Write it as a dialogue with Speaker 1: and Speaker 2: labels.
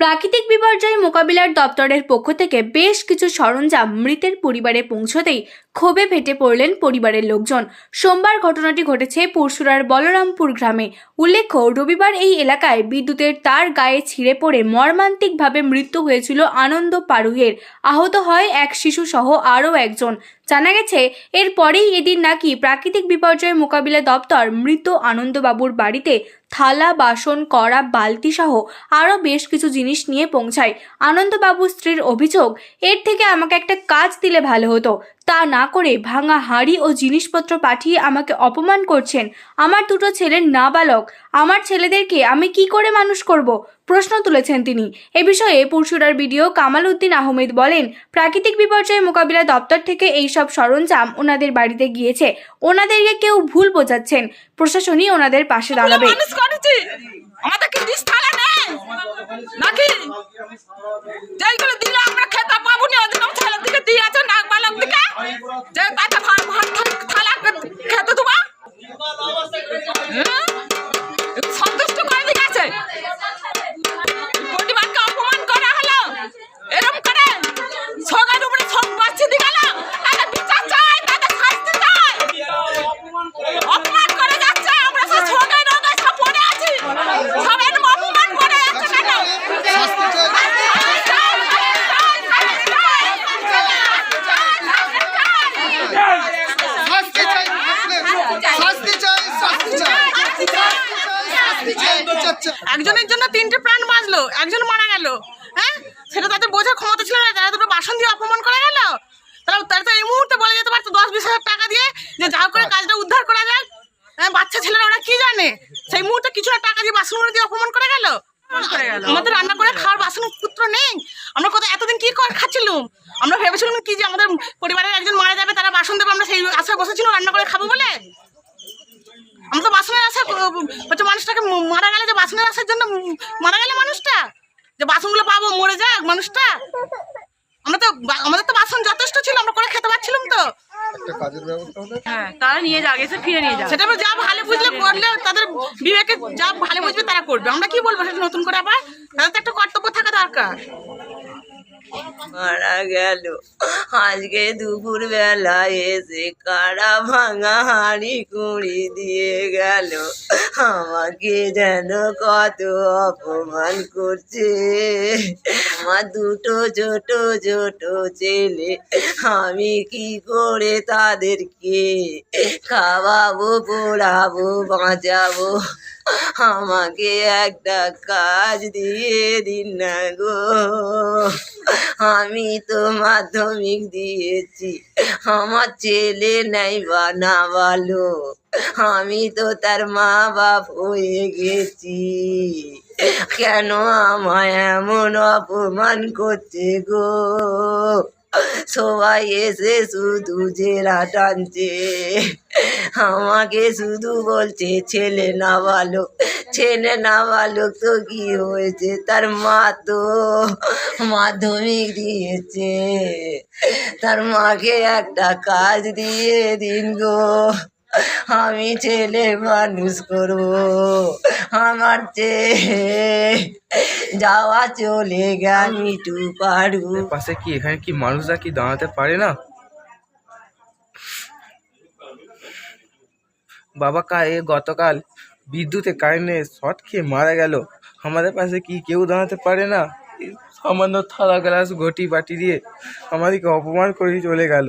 Speaker 1: প্রাকৃতিক বিপর্যয় মোকাবিলার দপ্তরের পক্ষ থেকে বেশ কিছু সরঞ্জাম মৃতের পরিবারে পৌঁছতেই ক্ষোভে ফেটে পড়লেন পরিবারের লোকজন। সোমবার ঘটনাটি ঘটেছে পরশুরার বলরামপুর গ্রামে। উল্লেখ্য, রবিবার এই এলাকায় বিদ্যুতের তার গায়ে ছিঁড়ে পড়ে মর্মান্তিকভাবে মৃত্যু হয়েছিল আনন্দ পারুহের আহত হয় এক শিশু সহ আরও একজন। জানা গেছে, এরপরেই এদিন নাকি প্রাকৃতিক বিপর্যয় মোকাবিলা দপ্তর মৃত আনন্দবাবুর বাড়িতে থালা, বাসন, কড়া, বালতি সহ আরও বেশ কিছু জিনিস নিয়ে পৌঁছায়। আনন্দবাবুর স্ত্রীর অভিযোগ, এর থেকে আমাকে একটা কাজ দিলে ভালো হতো। তা না করে ভাঙা হাঁড়ি ও জিনিসপত্র পাঠিয়ে আমাকে অপমান করছেন। আমার দুটো ছেলের নাবালক। আমার ছেলেদেরকে আমি কি করে মানুষ করব? প্রশ্ন তুলেছেন তিনি। এ বিষয়ে পরশুরার বিডিও কামাল উদ্দিন আহমেদ বলেন প্রাকৃতিক বিপর্যয় মোকাবিলা দপ্তর থেকে এই সব সরঞ্জাম ওনাদের বাড়িতে গিয়েছে। ওনাদেরকে কেউ ভুল বোঝাচ্ছেন। প্রশাসনই ওনাদের পাশে দাঁড়াবে।
Speaker 2: মানুষ আমাদের কি ডিস থালা নেই? নাকি? যেইগুলো দিলে আমরা একজনের জন্য তিনটে প্রাণ বাঁচলো একজন মারা গেল হ্যাঁ? সেটা তাদের বোঝার ক্ষমতা ছিল না তারা দুটো বাসন দিয়ে অপমান করা গেল। তারা তারা তো এই মুহূর্তে বলে যেতে পারতো দশ বিশ হাজার টাকা দিয়ে যে যা করে কাজটা উদ্ধার করা যাক। হ্যাঁ বাচ্চা ছেলেরা ওরা কি জানে? সেই মুহূর্তে কিছুটা টাকা দিয়ে বাসনগুলো দিয়ে অপমান করে গেল। আমাদের রান্না করে খাওয়ার বাসন পুত্র নেই। আমরা কত এতদিন কি করে খাচ্ছিলাম? আমরা ভেবেছিলাম কি যে আমাদের পরিবারের একজন মারা যাবে তারা বাসন দেবে আমরা সেই আশায় বসেছিলাম রান্না করে খাব বলে আমরা তো বাসনের আশা হচ্ছে মানুষটাকে মারা গেলে যে বাসনের আশার জন্য মারা গেলে মানুষটা? যে বাসনগুলো পাবো মরে যাক মানুষটা? আমরা তো আমাদের তো বাসন যথেষ্ট ছিল আমরা করে খেতে পারছিলাম তো।
Speaker 3: একটা কাজের ব্যবস্থা হলে?
Speaker 4: হ্যাঁ তারা নিয়ে যাক এসে ফিরে নিয়ে যাক।
Speaker 2: সেটা যা ভালো বুঝলে করলে তাদের বিবেকে যা ভালো বুঝবে তারা করবে। আমরা কি বলব সেটা নতুন করে আবার? তাদের তো একটা কর্তব্য থাকা দরকার।
Speaker 4: মারা গেল। আজকে দুপুর বেলা এসে কারা ভাঙা হাড়ি কুড়ি দিয়ে গেল। আমাকে যেন কত অপমান করছে। আমার দুটো ছোট ছোট ছেলে, আমি কি করে তাদেরকে খাওয়াবো, পড়াবো, বাঁচাবো? আমাকে একটা কাজ দিয়ে দিন না গো। আমি তো মাধ্যমিক দিয়েছি, আমার ছেলে নাই বা না ভালো আমি তো তার মা বাপ হয়ে গেছি। কেন আমায় এমন অপমান করছে গো? সবাই এসে শুধু জেরা টানছে। আমাকে শুধু বলছে, ছেলে না ভালো ছেলে না ভালো তো কি হয়েছে? তার মা তো মাধ্যমিক দিয়েছে। তার মাকে একটা কাজ দিয়ে দিন গো। আমি ছেলে মানুষ করব। আমার ছেলে যাওয়া চলে গেল। মিটু পারু
Speaker 5: পাশে কি এখানে কি মানুষরা কি দাঁড়াতে পারে না? বাবা কা এ গতকাল বিদ্যুতে কারেন্টে শর্ট খেয়ে মারা গেল। আমাদের পাশে কি কেউ দাঁড়াতে পারে না? সামান্য থালা গ্লাস ঘটি বাটি দিয়ে আমাদেরকে অপমান করে চলে গেল।